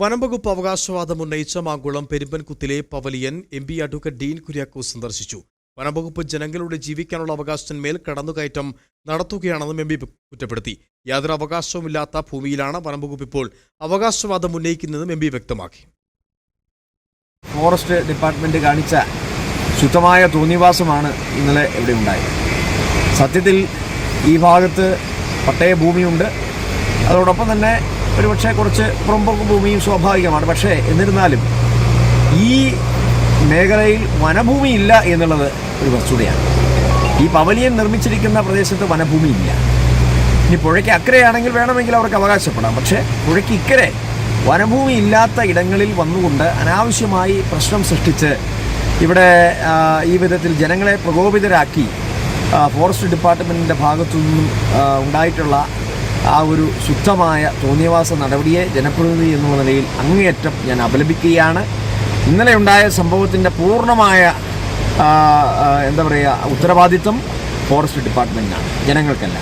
വനംവകുപ്പ് അവകാശവാദം ഉന്നയിച്ച Mankulam പെരുമ്പൻകുത്തിലെ pavilion M P advocate Dean Kuriakose സന്ദർശിച്ചു. വനംവകുപ്പ് ജനങ്ങളുടെ ജീവിക്കാനുള്ള അവകാശത്തിന്മേൽ കടന്നുകയറ്റം നടത്തുകയാണെന്നും എം പി കുറ്റപ്പെടുത്തി. യാതൊരു അവകാശവുമില്ലാത്ത ഭൂമിയിലാണ് വനംവകുപ്പ് ഇപ്പോൾ അവകാശവാദം ഉന്നയിക്കുന്നതെന്നും എം പി വ്യക്തമാക്കി. ഫോറസ്റ്റ് ഡിപ്പാർട്ട്മെന്റ് കാണിച്ച ശുദ്ധമായ തോന്നിവാസമാണ് ഇന്നലെ ഇവിടെ ഉണ്ടായത്. സത്യത്തിൽ ഈ ഭാഗത്ത് പട്ടയ ഭൂമിയുണ്ട്. അതോടൊപ്പം തന്നെ ഒരുപക്ഷെ കുറച്ച് പുറമ്പോക്കും ഭൂമിയും സ്വാഭാവികമാണ്. പക്ഷേ എന്നിരുന്നാലും ഈ മേഖലയിൽ വനഭൂമി ഇല്ല എന്നുള്ളത് ഒരു വസ്തുതയാണ്. ഈ പവലിയൻ നിർമ്മിച്ചിരിക്കുന്ന പ്രദേശത്ത് വനഭൂമി ഇല്ല ഇനി പുഴയ്ക്ക് അക്കരെയാണെങ്കിൽ വേണമെങ്കിൽ അവർക്ക് അവകാശപ്പെടാം. പക്ഷേ പുഴയ്ക്ക് ഇക്കരെ വനഭൂമി ഇല്ലാത്ത ഇടങ്ങളിൽ വന്നുകൊണ്ട് അനാവശ്യമായി പ്രശ്നം സൃഷ്ടിച്ച് ഇവിടെ ഈ വിധത്തിൽ ജനങ്ങളെ പ്രകോപിതരാക്കി ഫോറസ്റ്റ് ഡിപ്പാർട്ട്മെന്റിന്റെ ഭാഗത്തു നിന്നും ഉണ്ടായിട്ടുള്ള ആ ഒരു ശുദ്ധമായ തോന്നിയവാസ നടപടിയെ ജനപ്രതിനിധി എന്നുള്ള നിലയിൽ അങ്ങേയറ്റം ഞാൻ അപലപിക്കുകയാണ്. ഇന്നലെ ഉണ്ടായ സംഭവത്തിന്റെ പൂർണമായ എന്താ പറയുക ഉത്തരവാദിത്വം ഫോറസ്റ്റ് ഡിപ്പാർട്ട്മെന്റിനാണ് ജനങ്ങൾക്കല്ല.